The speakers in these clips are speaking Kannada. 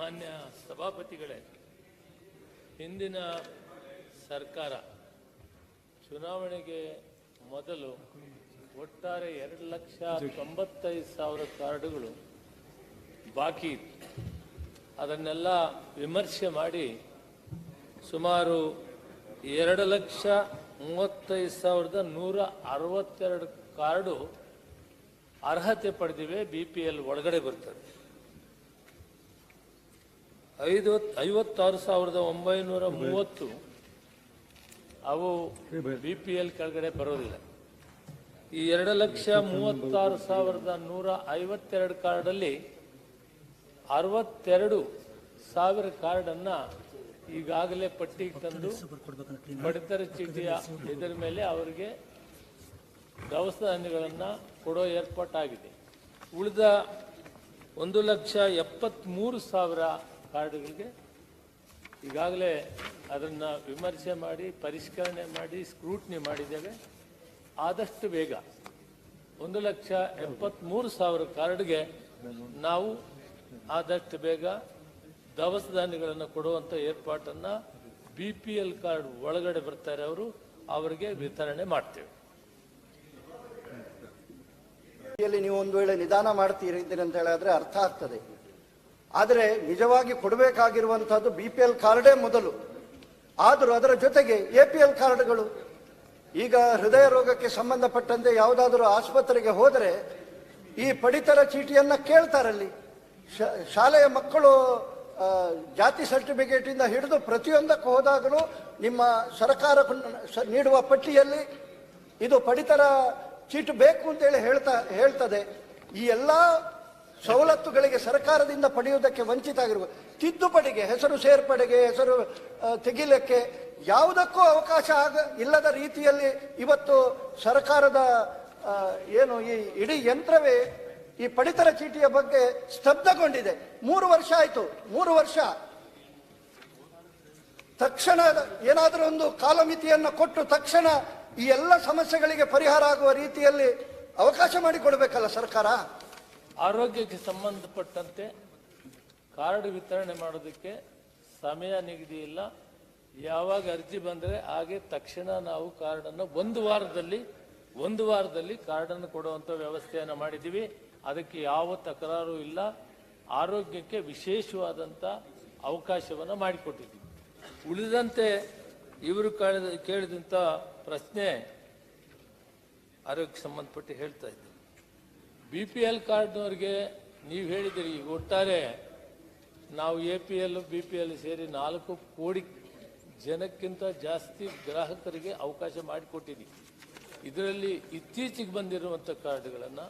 ಮಾನ್ಯ ಸಭಾಪತಿಗಳೇ, ಹಿಂದಿನ ಸರ್ಕಾರ ಚುನಾವಣೆಗೆ ಮೊದಲು ಒಟ್ಟಾರೆ ಎರಡು ಲಕ್ಷ ತೊಂಬತ್ತೈದು ಸಾವಿರ ಕಾರ್ಡುಗಳು ಬಾಕಿ ಇತ್ತು. ಅದನ್ನೆಲ್ಲ ವಿಮರ್ಶೆ ಮಾಡಿ ಸುಮಾರು ಎರಡು ಲಕ್ಷ ಮೂವತ್ತೈದು ಸಾವಿರದ ನೂರ ಅರವತ್ತೆರಡು ಕಾರ್ಡು ಅರ್ಹತೆ ಪಡೆದಿವೆ, ಬಿ ಪಿ ಎಲ್ ಒಳಗಡೆ ಬರ್ತದೆ. ಐದು, ಐವತ್ತಾರು ಸಾವಿರದ ಒಂಬೈನೂರ ಮೂವತ್ತು, ಅವು ಬಿ ಪಿ ಎಲ್ ಕೆಳಗಡೆ ಬರೋದಿಲ್ಲ. ಈ ಎರಡು ಲಕ್ಷ ಮೂವತ್ತಾರು ಸಾವಿರದ ನೂರ ಐವತ್ತೆರಡು ಕಾರ್ಡಲ್ಲಿ ಅರವತ್ತೆರಡು ಸಾವಿರ ಕಾರ್ಡನ್ನು ಈಗಾಗಲೇ ಪಟ್ಟಿಗೆ ತಂದು ಪಡಿತರ ಚೀಟಿಯ ಇದರ ಮೇಲೆ ಅವರಿಗೆ ದವಸ ಧಾನ್ಯಗಳನ್ನು ಕೊಡೋ ಏರ್ಪಾಟಾಗಿದೆ. ಉಳಿದ ಒಂದು ಲಕ್ಷ ಎಪ್ಪತ್ತ್ಮೂರು ಸಾವಿರ ಕಾರ್ಡ್ಗಳಿಗೆ ಈಗಾಗಲೇ ಅದನ್ನು ವಿಮರ್ಶೆ ಮಾಡಿ, ಪರಿಷ್ಕರಣೆ ಮಾಡಿ, ಸ್ಕ್ರೂಟ್ನಿ ಮಾಡಿದ್ದೇವೆ. ಆದಷ್ಟು ಬೇಗ ಒಂದು ಲಕ್ಷ ಎಪ್ಪತ್ತ್ಮೂರು ಸಾವಿರ ಕಾರ್ಡ್ಗೆ ನಾವು ಆದಷ್ಟು ಬೇಗ ದವಸ ಧಾನ್ಯಗಳನ್ನು ಕೊಡುವಂಥ ಏರ್ಪಾಟನ್ನು ಬಿ ಪಿ ಎಲ್ ಕಾರ್ಡ್ ಒಳಗಡೆ ಬರ್ತಾರೆ ಅವರು, ಅವರಿಗೆ ವಿತರಣೆ ಮಾಡ್ತೇವೆ. ನೀವು ಒಂದು ವೇಳೆ ನಿಧಾನ ಮಾಡ್ತೀರಿ ಅಂತ ಹೇಳಿದ್ರೆ ಅರ್ಥ ಆಗ್ತದೆ. ಆದರೆ ನಿಜವಾಗಿ ಕೊಡಬೇಕಾಗಿರುವಂತಹದ್ದು ಬಿ ಪಿ ಎಲ್ ಕಾರ್ಡೇ ಮೊದಲು. ಆದರೂ ಅದರ ಜೊತೆಗೆ ಎ ಪಿ ಎಲ್ ಕಾರ್ಡ್ಗಳು. ಈಗ ಹೃದಯ ರೋಗಕ್ಕೆ ಸಂಬಂಧಪಟ್ಟಂತೆ ಯಾವುದಾದರೂ ಆಸ್ಪತ್ರೆಗೆ ಹೋದರೆ ಈ ಪಡಿತರ ಚೀಟಿಯನ್ನ ಕೇಳ್ತಾರಲ್ಲಿ. ಶಾಲೆಯ ಮಕ್ಕಳು ಜಾತಿ ಸರ್ಟಿಫಿಕೇಟ್ ಇಂದ ಹಿಡಿದು ಪ್ರತಿಯೊಂದಕ್ಕೂ ಹೋದಾಗಲೂ ನಿಮ್ಮ ಸರ್ಕಾರ ನೀಡುವ ಪಟ್ಟಿಯಲ್ಲಿ ಇದು ಪಡಿತರ ಚೀಟು ಬೇಕು ಅಂತೇಳಿ ಹೇಳ್ತಾ, ಹೇಳ್ತದೆ. ಈ ಎಲ್ಲ ಸವಲತ್ತುಗಳಿಗೆ ಸರ್ಕಾರದಿಂದ ಪಡೆಯುವುದಕ್ಕೆ ವಂಚಿತ ಆಗಿರುವ ತಿದ್ದುಪಡಿಗೆ, ಹೆಸರು ಸೇರ್ಪಡೆಗೆ, ಹೆಸರು ತೆಗಿಲಕ್ಕೆ ಯಾವುದಕ್ಕೂ ಅವಕಾಶ ಆಗ ಇಲ್ಲದ ರೀತಿಯಲ್ಲಿ ಇವತ್ತು ಸರ್ಕಾರದ ಏನು ಈ ಇಡೀ ಯಂತ್ರವೇ ಈ ಪಡಿತರ ಚೀಟಿಯ ಬಗ್ಗೆ ಸ್ತಬ್ಧಗೊಂಡಿದೆ. ಮೂರು ವರ್ಷ ಆಯಿತು. ಮೂರು ವರ್ಷ. ತಕ್ಷಣ ಏನಾದರೂ ಒಂದು ಕಾಲಮಿತಿಯನ್ನು ಕೊಟ್ಟು ತಕ್ಷಣ ಈ ಎಲ್ಲ ಸಮಸ್ಯೆಗಳಿಗೆ ಪರಿಹಾರ ಆಗುವ ರೀತಿಯಲ್ಲಿ ಅವಕಾಶ ಮಾಡಿಕೊಡಬೇಕಲ್ಲ ಸರ್ಕಾರ? ಆರೋಗ್ಯಕ್ಕೆ ಸಂಬಂಧಪಟ್ಟಂತೆ ಕಾರ್ಡ್ ವಿತರಣೆ ಮಾಡೋದಕ್ಕೆ ಸಮಯ ನಿಗದಿ ಇಲ್ಲ ಯಾವಾಗ ಅರ್ಜಿ ಬಂದರೆ ಹಾಗೆ ತಕ್ಷಣ ನಾವು ಕಾರ್ಡನ್ನು ಒಂದು ವಾರದಲ್ಲಿ ಒಂದು ವಾರದಲ್ಲಿ ಕಾರ್ಡನ್ನು ಕೊಡುವಂಥ ವ್ಯವಸ್ಥೆಯನ್ನು ಮಾಡಿದ್ದೀವಿ. ಅದಕ್ಕೆ ಯಾವ ತಕರಾರು ಇಲ್ಲ. ಆರೋಗ್ಯಕ್ಕೆ ವಿಶೇಷವಾದಂಥ ಅವಕಾಶವನ್ನು ಮಾಡಿಕೊಟ್ಟಿದ್ದೀವಿ. ಉಳಿದಂತೆ ಇವರು ಕೇಳಿದ ಕೇಳಿದಂಥ ಪ್ರಶ್ನೆ ಆರೋಗ್ಯಕ್ಕೆ ಸಂಬಂಧಪಟ್ಟು ಹೇಳ್ತಾ ಇದ್ದೀನಿ. ಬಿ ಪಿ ಎಲ್ ಕಾರ್ಡ್ನವ್ರಿಗೆ ನೀವು ಹೇಳಿದಿರಿ ಈಗ ಒಟ್ಟಾರೆ ನಾವು A P L B P L ಸೇರಿ ನಾಲ್ಕು ಕೋಟಿ ಜನಕ್ಕಿಂತ ಜಾಸ್ತಿ ಗ್ರಾಹಕರಿಗೆ ಅವಕಾಶ ಮಾಡಿಕೊಟ್ಟಿದ್ದೀವಿ. ಇದರಲ್ಲಿ ಇತ್ತೀಚೆಗೆ ಬಂದಿರುವಂಥ ಕಾರ್ಡ್ಗಳನ್ನು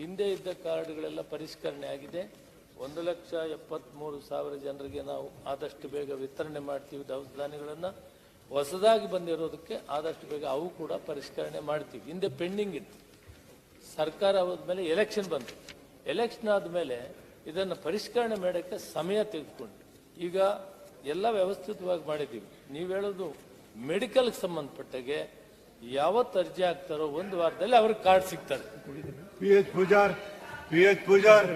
ಹಿಂದೆ ಇದ್ದ ಕಾರ್ಡ್ಗಳೆಲ್ಲ ಪರಿಷ್ಕರಣೆ ಆಗಿದೆ. ಒಂದು ಲಕ್ಷ ಎಪ್ಪತ್ತ್ಮೂರು ಸಾವಿರ ಜನರಿಗೆ ನಾವು ಆದಷ್ಟು ಬೇಗ ವಿತರಣೆ ಮಾಡ್ತೀವಿ ದವಸ ಧಾನ್ಯಗಳನ್ನು ಹೊಸದಾಗಿ ಬಂದಿರೋದಕ್ಕೆ ಆದಷ್ಟು ಬೇಗ ಅವು ಕೂಡ ಪರಿಷ್ಕರಣೆ ಮಾಡ್ತೀವಿ. ಹಿಂದೆ ಪೆಂಡಿಂಗ್ ಇತ್ತು. ಸರ್ಕಾರ ಮೇಲೆ ಎಲೆಕ್ಷನ್ ಬಂತು. ಎಲೆಕ್ಷನ್ ಆದಮೇಲೆ ಇದನ್ನು ಪರಿಷ್ಕರಣೆ ಮಾಡೋಕ್ಕೆ ಸಮಯ ತೆಗೆದುಕೊಂಡು ಈಗ ಎಲ್ಲ ವ್ಯವಸ್ಥಿತವಾಗಿ ಮಾಡಿದ್ದೀವಿ. ನೀವು ಹೇಳೋದು ಮೆಡಿಕಲ್ಗೆ ಸಂಬಂಧಪಟ್ಟಾಗೆ ಯಾವತ್ತು ಅರ್ಜಿ ಹಾಕ್ತಾರೋ ಒಂದು ವಾರದಲ್ಲಿ ಅವ್ರಿಗೆ ಕಾರ್ಡ್ ಎಚ್ ಪೂಜಾರ್ ಪೂಜಾರ್.